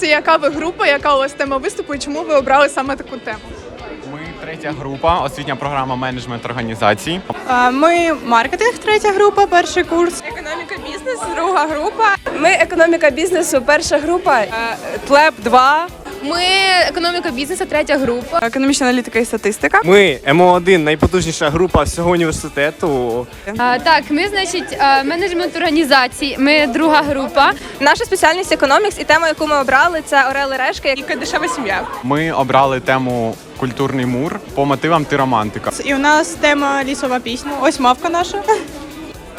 Це яка ви група, яка у вас тема виступу і чому ви обрали саме таку тему? Ми третя група, освітня програма менеджмент організацій. Ми маркетинг, третя група, перший курс. Економіка бізнес, друга група. Ми економіка бізнесу, перша група. Тлеб 2. Ми економіка бізнесу, третя група. Економічна аналітика і статистика. Ми МО1, найпотужніша група всього університету. А, так, ми, значить, менеджмент організацій. Ми друга група. Наша спеціальність економікс і тема, яку ми обрали, це Орели Решка, яка дешева сім'я. Ми обрали тему культурний мур по мотивам ти романтика. І у нас тема лісова пісня. Ось мавка наша.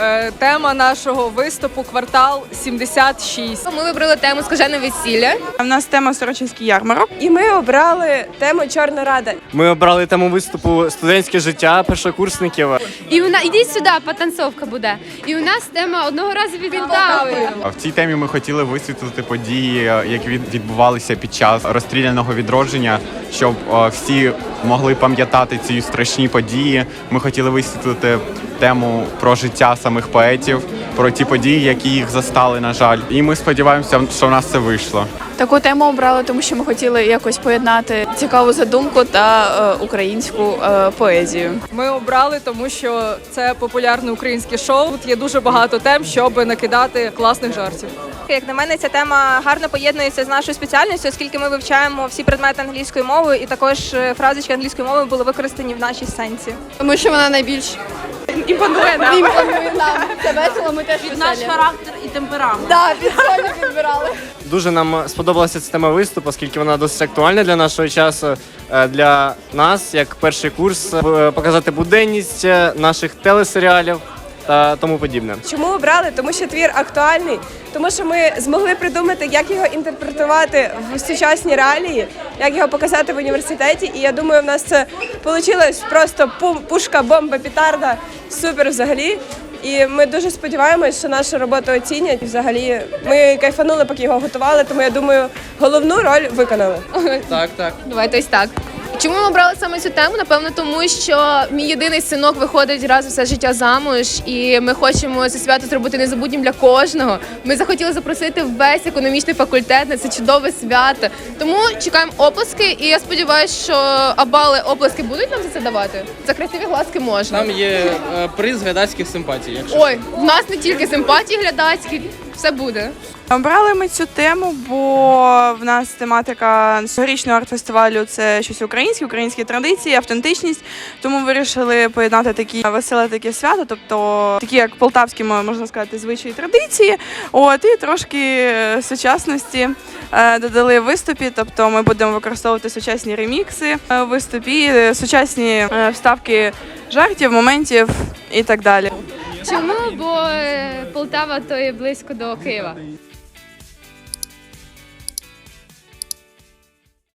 Е, Тема нашого виступу квартал 76. Ми вибрали тему скажене весілля. У нас тема Сорочинський ярмарок. І ми обрали тему Чорна Рада. Ми обрали тему виступу студентське життя першокурсників. І у нас ідіть сюди, потанцовка буде. І у нас тема одного разу від Полтави. В цій темі ми хотіли висвітлити події, які відбувалися під час розстріляного відродження, щоб е, всі могли пам'ятати ці страшні події. Ми хотіли висвітлити тему про життя самих поетів, про ті події, які їх застали, на жаль. І ми сподіваємося, що в нас це вийшло. Таку тему обрали, тому що ми хотіли якось поєднати цікаву задумку та е, українську е, поезію. Ми обрали, тому що це популярне українське шоу. Тут є дуже багато тем, щоб накидати класних жартів. Як на мене, ця тема гарно поєднується з нашою спеціальністю, оскільки ми вивчаємо всі предмети англійською мовою, і також е, фразочки англійською мовою були використані в нашій сенсі. Тому що вона найбільш Імпонує нам. імпонує нам. Це весело, ми теж Наш характер і темперамент. Так, під солі підбирали. Дуже нам сподобалася ця тема виступу, оскільки вона досить актуальна для нашого часу. Е, Для нас, як перший курс, е, показати буденність е, наших телесеріалів та тому подібне. Чому обрали? Тому що твір актуальний, тому що ми змогли придумати, як його інтерпретувати в сучасні реалії, як його показати в університеті. І я думаю, в нас це вийшло просто пум, пушка, бомба, петарда, супер взагалі. І ми дуже сподіваємось, що нашу роботу оцінять. Взагалі, ми кайфанули, поки його готували. Тому я думаю, головну роль виконали. Так, так. Давайте ось так. Чому ми обрали саме цю тему? Напевно, тому що мій єдиний синок виходить раз у все життя замуж, і ми хочемо це свято зробити незабутнім для кожного. Ми захотіли запросити весь економічний факультет на це чудове свято. Тому чекаємо оплески, і я сподіваюся, що абали оплески будуть нам за це давати. За красиві глазки можна. Там є е, приз глядацьких симпатій. Якщо Ой, в нас не тільки симпатії глядацькі, все буде. Обрали ми цю тему, бо в нас тематика цьогорічного арт-фестивалю це щось українське, українські традиції, автентичність. Тому вирішили поєднати такі веселе таке свято, тобто такі як полтавські, можна сказати, звичаї традиції. От і трошки сучасності е, додали в виступі. Тобто ми будемо використовувати сучасні ремікси в виступі, е, сучасні е, вставки жартів, моментів і так далі. Чому? Бо е, Полтава то є близько до Києва.